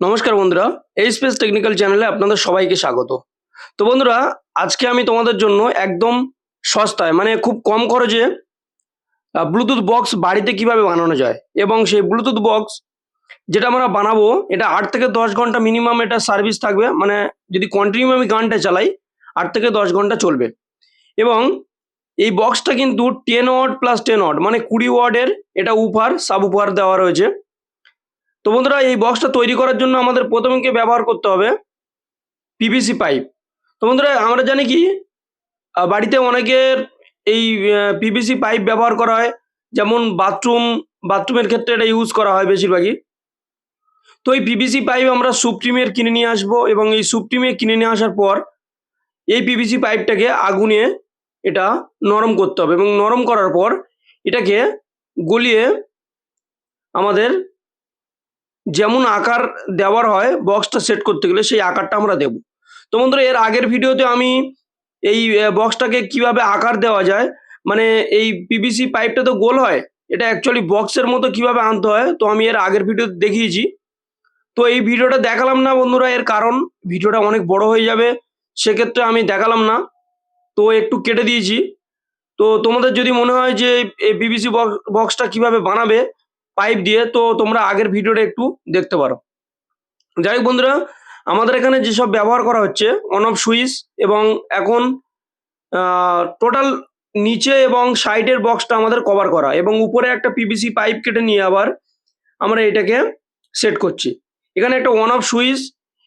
নমস্কার বন্ধুরা এই স্পেস টেকনিক্যাল চ্যানেলে আপনাদের সবাইকে স্বাগত। তো বন্ধুরা, আজকে আমি তোমাদের জন্য একদম সস্তায় মানে খুব কম খরচে ব্লুটুথ বক্স বাড়িতে কীভাবে বানানো যায় এবং সেই ব্লুটুথ বক্স যেটা আমরা বানাবো, এটা আট থেকে দশ ঘণ্টা মিনিমাম এটা সার্ভিস থাকবে মানে যদি কন্টিনিউ আমি গানটা চালাই, আট থেকে দশ ঘণ্টা চলবে। এবং এই বক্সটা কিন্তু ten watt plus ten watt মানে কুড়ি ওয়ার্ডের এটা উপার সাব উপার দেওয়া রয়েছে। তো বন্ধুরা, এই বক্সটা তৈরি করার জন্য আমাদের প্রথমে ব্যবহার করতে হবে? পিভিসি পাইপ তো বন্ধুরা, আমরা জানি কি বাড়িতে অনেকের এই পিভিসি পাইপ ব্যবহার করা হয়। যেমন বাথরুম বাথরুমের ক্ষেত্রে এটা ইউজ করা হয় বেশিরভাগই। তো এই পিভিসি পাইপ আমরা সুপ্রিমের কিনে নিয়ে আসব এবং এই সুপ্রিমে কিনে নিয়ে আসার পর এই পিভিসি পাইপটাকে আগুনে এটা নরম করতে হবে এবং নরম করার পর এটাকে গলিয়ে আমাদের যেমন আকার দেওয়ার হয় বক্সটা সেট করতে গেলে সেই আকারটা আমরা দেব। তো বন্ধুরা, এর আগের ভিডিওতে আমি এই বক্সটাকে কীভাবে আকার দেওয়া যায় মানে এই পিভিসি পাইপটা তো গোল হয়, এটা অ্যাকচুয়ালি বক্সের মতো কীভাবে আনতে হয়, তো আমি এর আগের ভিডিওতে দেখিয়েছি। তো এই ভিডিওটা দেখালাম না বন্ধুরা, এর কারণ ভিডিওটা অনেক বড় হয়ে যাবে, সেক্ষেত্রে আমি দেখালাম না। তো একটু কেটে দিয়েছি। তো তোমাদের যদি মনে হয় যে এই পিভিসি বক্সটা কীভাবে বানাবে পাইপ দিয়ে, তো তোমরা আগের ভিডিওটা একটু দেখতে পারো। যাই হোক বন্ধুরা, আমাদের এখানে যেসব ব্যবহার করা হচ্ছে অন অফ সুইচ এবং এখন টোটাল নিচে এবং সাইডের বক্সটা আমাদের কভার করা এবং উপরে একটা পিভিসি পাইপ কেটে নিয়ে আবার আমরা এটাকে সেট করছি। এখানে একটা অন অফ সুইচ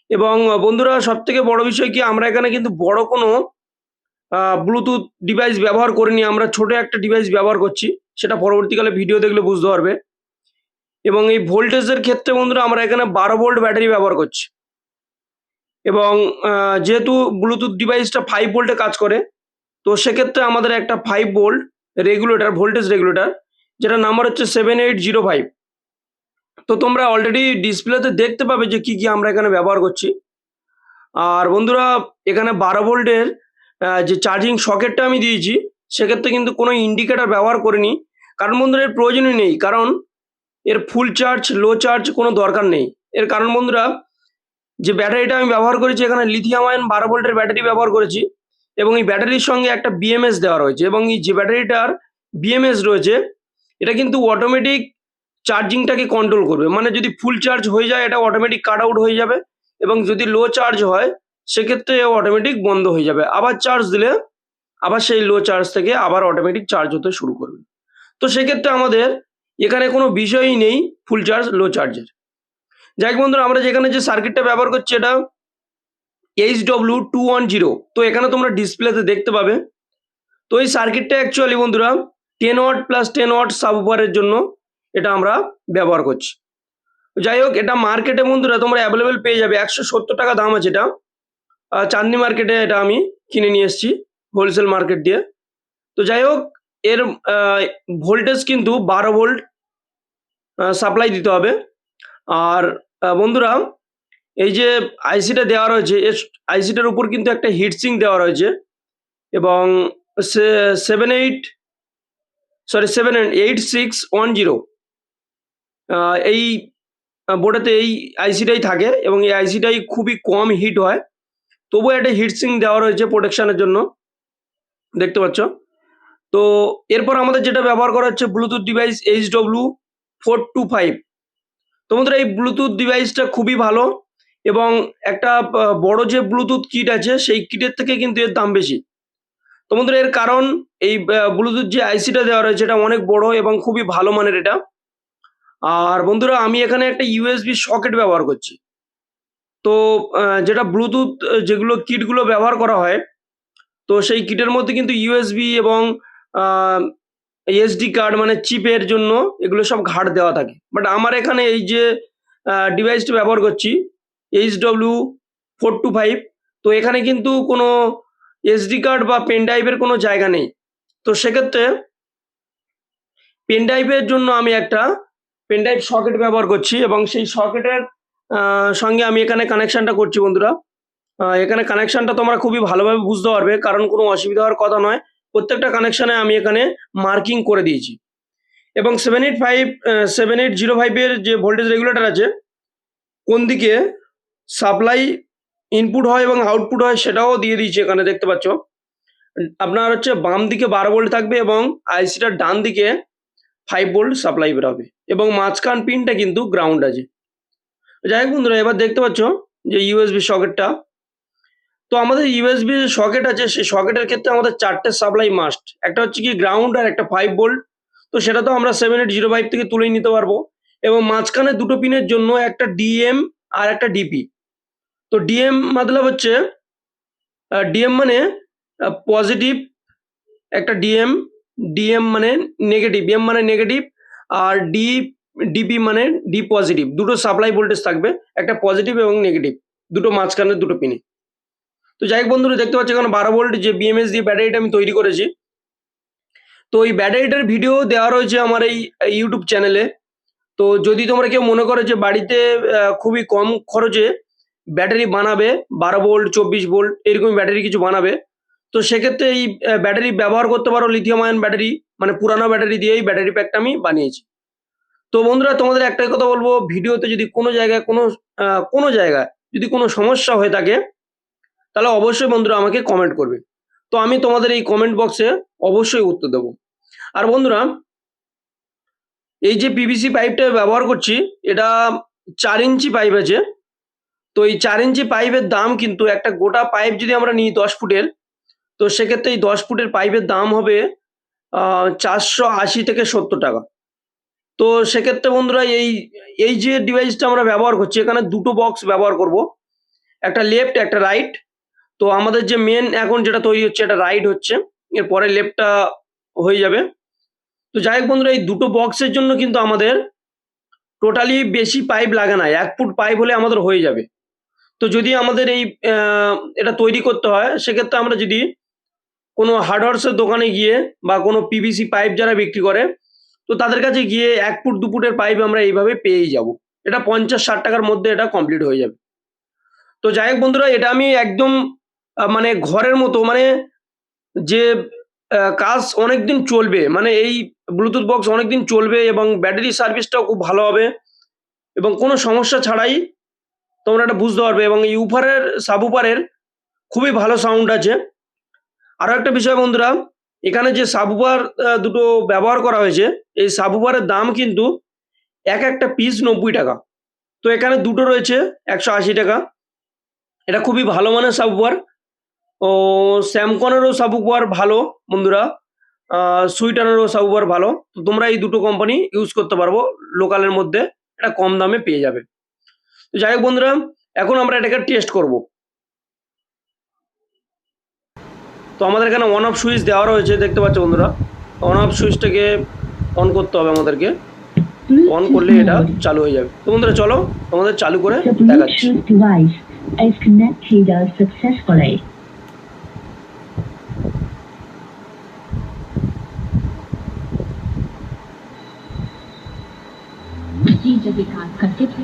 এবং বন্ধুরা সব থেকে বড় বিষয় কি, আমরা এখানে কিন্তু বড় কোনো ব্লুটুথ ডিভাইস ব্যবহার করিনি, আমরা ছোট একটা ডিভাইস ব্যবহার করছি, সেটা পরবর্তীকালে ভিডিও দেখলে বুঝতে পারবে। এবং এই ভোল্টেজের ক্ষেত্রে বন্ধুরা আমরা এখানে বারো ভোল্ট ব্যাটারি ব্যবহার করছি। এবং যেহেতু ব্লুটুথ ডিভাইসটা ফাইভ ভোল্টে কাজ করে, তো সেক্ষেত্রে আমাদের একটা five volt regulator voltage regulator যেটা নাম্বার হচ্ছে সেভেন এইট জিরো ফাইভ তো তোমরা অলরেডি ডিসপ্লেতে দেখতে পাবে যে কি কি আমরা এখানে ব্যবহার করছি। আর বন্ধুরা, এখানে বারো ভোল্টের যে চার্জিং সকেটটা আমি দিয়েছি, সেক্ষেত্রে কিন্তু কোনো ইন্ডিকেটার ব্যবহার করিনি। কারণ বন্ধুরা, এর প্রয়োজনই নেই। কারণ এর ফুল চার্জ লো চার্জ কোনো দরকার নেই। এর কারণ বন্ধুরা, যে ব্যাটারিটা আমি ব্যবহার করেছি, এখানে লিথিয়াম আয়ন বারো ভোল্টের ব্যাটারি ব্যবহার করেছি এবং এই ব্যাটারির সঙ্গে একটা বিএমএস দেওয়া রয়েছে এবং এই যে ব্যাটারিটার বিএমএস রয়েছে, এটা কিন্তু অটোমেটিক চার্জিংটাকে কন্ট্রোল করবে। মানে যদি ফুল চার্জ হয়ে যায়, এটা অটোমেটিক কাট আউট হয়ে যাবে এবং যদি লো চার্জ হয়, সেক্ষেত্রে অটোমেটিক বন্ধ হয়ে যাবে। আবার চার্জ দিলে, আবার সেই লো চার্জ থেকে আবার অটোমেটিক চার্জ হতে শুরু করবে। তো সেক্ষেত্রে আমাদের এখানে কোনো বিষয়ই নেই ফুল চার্জ লো চার্জের যাই বন্ধুরা, আমরা যেখানে যে সার্কিটটা ব্যবহার করছি, এটা H W two one zero তো এখানে তোমরা ডিসপ্লেতে দেখতে পাবে। তো এই সার্কিটটা অ্যাকচুয়ালি বন্ধুরা ten watt plus ten watt সাবওয়ারের জন্য এটা আমরা ব্যবহার করছি। যাই হোক, এটা মার্কেটে বন্ধুরা তোমরা অ্যাভেলেবেল পেয়ে যাবে। একশো সত্তর টাকা দাম আছে এটা। চাঁদনি মার্কেটে এটা আমি কিনে নিয়ে এসেছি হোলসেল মার্কেট দিয়ে। তো যাই হোক এর ভোল্টেজ কিন্তু বারো ভোল্ট সাপ্লাই দিতে হবে। আর বন্ধুরা, এই যে আইসিটা দেওয়া রয়েছে, এর আইসিটার উপর কিন্তু একটা হিটসিং দেওয়া রয়েছে এবং seven eight sorry seven eight six one zero এই বোর্ডেতে এই আইসিটাই থাকে এবং এই আইসিটাই খুবই কম হিট হয়। তবুও একটা হিটসিং দেওয়া রয়েছে প্রোটেকশানের জন্য। দেখতে পাচ্ছ? তো এরপর আমাদের যেটা ব্যবহার করা হচ্ছে Bluetooth device H W four two five তো বন্ধুরা, এই ব্লুটুথ ডিভাইসটা খুবই ভালো এবং একটা বড় যে ব্লুটুথ কিট আছে, সেই কিটের থেকে কিন্তু এর দাম বেশি। তো বন্ধুরা, এর কারণ এই ব্লুটুথ যে আইসিটা দেওয়া রয়েছে, এটা অনেক বড় এবং খুবই ভালো মানের এটা। আর বন্ধুরা, আমি এখানে একটা ইউএসবি সকেট ব্যবহার করছি। তো যেটা ব্লুটুথ যেগুলো কিটগুলো ব্যবহার করা হয়, তো সেই কিটের মধ্যে কিন্তু ইউএসবি এবং এসডি কার্ড মানে চিপের জন্য এগুলো সব ঘাট দেওয়া থাকে। বাট আমার এখানে এই যে ডিভাইসটা ব্যবহার করছি H W four two five তো এখানে কিন্তু কোনো এসডি কার্ড বা পেন ড্রাইভের কোনো জায়গা নেই। তো সেক্ষেত্রে পেন ড্রাইভের জন্য আমি একটা পেন ড্রাইভ সকেট ব্যবহার করছি এবং সেই সকেটের সঙ্গে আমি এখানে কানেকশনটা করছি বন্ধুরা। এখানে কানেকশনটা তোমরা খুবই ভালোভাবে বুঝতে পারবে, কারণ কোনো অসুবিধা হওয়ার কথা নয়। প্রত্যেকটা কানেকশনে আমি এখানে মার্কিং করে দিয়েছি। এবং seven eight five seven eight zero ফাইভের যে ভোল্টেজ রেগুলেটর আছে, কোন দিকে সাপ্লাই ইনপুট হয় এবং আউটপুট হয় সেটাও দিয়ে দিয়েছে এখানে, দেখতে পাচ্ছ। আপনার হচ্ছে বাম দিকে বারো ভোল্ট থাকবে এবং আইসিটার ডান দিকে ফাইভ ভোল্ট সাপ্লাই বেরোবে। এবং মাঝখান পিনটা কিন্তু গ্রাউন্ড আছে। যাই হোক বন্ধুরা, এবার দেখতে পাচ্ছ যে ইউএসবি সকেটটা তো আমাদের ইউএসবি সকেট আছে, সেই সকেটের ক্ষেত্রে আমাদের চারটে সাপ্লাই মাস্ট একটা হচ্ছে কি গ্রাউন্ড আর একটা ফাইভ বোল্ট তো সেটা তো আমরা সেভেন এইট জিরো ফাইভ থেকে তুলেই নিতে পারব। এবং মাঝখানে দুটো পিনের জন্য একটা ডিএম আর একটা ডিপি তো ডিএম মতলব হচ্ছে ডিএম মানে পজিটিভ একটা ডিএম ডিএম মানে নেগেটিভ এম মানে নেগেটিভ আর ডি ডিপি মানে ডি পজিটিভ দুটো সাপ্লাই ভোল্টেজ থাকবে, একটা পজিটিভ এবং নেগেটিভ দুটো মাঝখানে দুটো পিনে তো যাই হোক বন্ধুরা, দেখতে পাচ্ছি এখানে বারো ভোল্ট যে বিএমএস দিয়ে ব্যাটারিটা আমি তৈরি করেছি। তো এই ব্যাটারিটার ভিডিও দেওয়া রয়েছে আমার এই ইউটিউব চ্যানেলে তো যদি তোমরা কেউ মনে করো যে বাড়িতে খুবই কম খরচে ব্যাটারি বানাবে, বারো ভোল্ট চব্বিশ ভোল্ট এরকম ব্যাটারি কিছু বানাবে, তো সেক্ষেত্রে এই ব্যাটারি ব্যবহার করতে পারো লিথিয়াম আয়ন ব্যাটারি মানে পুরানো ব্যাটারি দিয়ে এই ব্যাটারি প্যাকটা আমি বানিয়েছি। তো বন্ধুরা, তোমাদের একটাই কথা বলব ভিডিওতে যদি কোনো জায়গায় কোনো কোনো জায়গায় যদি কোনো সমস্যা হয়ে থাকে তাহলে অবশ্যই বন্ধুরা আমাকে কমেন্ট করবে। তো আমি তোমাদের এই কমেন্ট বক্সে অবশ্যই উত্তর দেবো। আর বন্ধুরা, এই যে পিভিসি পাইপটা ব্যবহার করছি, এটা চার ইঞ্চি পাইপ আছে। তো এই চার ইঞ্চি পাইপের দাম কিন্তু একটা গোটা পাইপ যদি আমরা নিই দশ ফুটের, তো সেক্ষেত্রে এই দশ ফুটের পাইপের দাম হবে চারশো আশি থেকে সত্তর টাকা। তো সেক্ষেত্রে বন্ধুরা এই এই যে ডিভাইসটা আমরা ব্যবহার করছি, এখানে দুটো বক্স ব্যবহার করব। একটা লেফট একটা রাইট তো আমাদের যে মেন এখন যেটা তৈরি হচ্ছে, এটা রাইট হচ্ছে। এরপরে লেফটটা হয়ে যাবে। তো যাই হোক বন্ধুরা, এই দুটো বক্সের জন্য কিন্তু আমাদের টোটালি বেশি পাইপ লাগে না। এক ফুট পাইপ হলে আমাদের হয়ে যাবে। তো যদি আমাদের এই এটা তৈরি করতে হয়, সেক্ষেত্রে আমরা যদি কোনো হার্ডওয়ার্সের দোকানে গিয়ে বা কোনো পিভিসি পাইপ যারা বিক্রি করে, তো তাদের কাছে গিয়ে এক ফুট, দু ফুটের পাইপ আমরা এইভাবে পেয়েই যাব। এটা পঞ্চাশ, ষাট টাকার মধ্যে এটা কমপ্লিট হয়ে যাবে। তো যাই হোক বন্ধুরা, এটা আমি একদম মানে ঘরের মতো মানে যে কাজ অনেকদিন চলবে মানে এই ব্লুটুথ বক্স অনেকদিন চলবে এবং ব্যাটারি সার্ভিসটাও খুব ভালো হবে এবং কোনো সমস্যা ছাড়াই তোমরা এটা বুঝতে পারবে এবং এই উফারের সাবুপারের খুবই ভালো সাউন্ড আছে। আরও একটা বিষয় বন্ধুরা, এখানে যে সাবুপার দুটো ব্যবহার করা হয়েছে, এই সাবুপারের দাম কিন্তু এক একটা পিস নব্বই টাকা। তো এখানে দুটো রয়েছে, একশো আশি টাকা। এটা খুবই ভালো মানের সাবুপার স্যামকনেরও সাবুপার ভালো, বন্ধুরা। সুইটানেরও সাবুপার ভালো। তো তোমরা এই দুটো কোম্পানি ইউজ করতে পারব লোকালের মধ্যে। এটা কম দামে পেয়ে যাবে। তো যাই হোক বন্ধুরা, এখন আমরা এটাকে টেস্ট করব। তো আমাদের এখানে অন অফ সুইচ দেওয়া রয়েছে, দেখতে পাচ্ছ বন্ধুরা। অন অফ সুইচটাকে অন করতে হবে আমাদেরকে। অন করলে এটা চালু হয়ে যাবে। তো বন্ধুরা, চলো তোমাদের চালু করে দেখাচ্ছি। जब विकास करते थे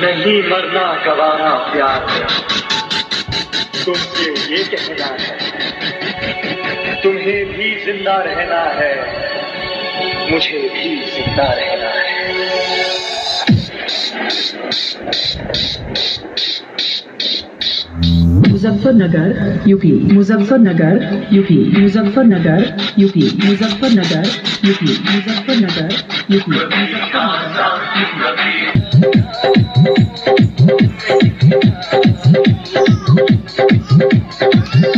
नहीं मरना गवारा प्यार तुमसे ये कहना है, तुम्हें भी ज़िंदा रहना है, मुझे भी ज़िंदा रहना है। Muzaffarnagar UP Muzaffarnagar UP Muzaffarnagar UP Muzaffarnagar UP Muzaffarnagar UP Muzaffarnagar UP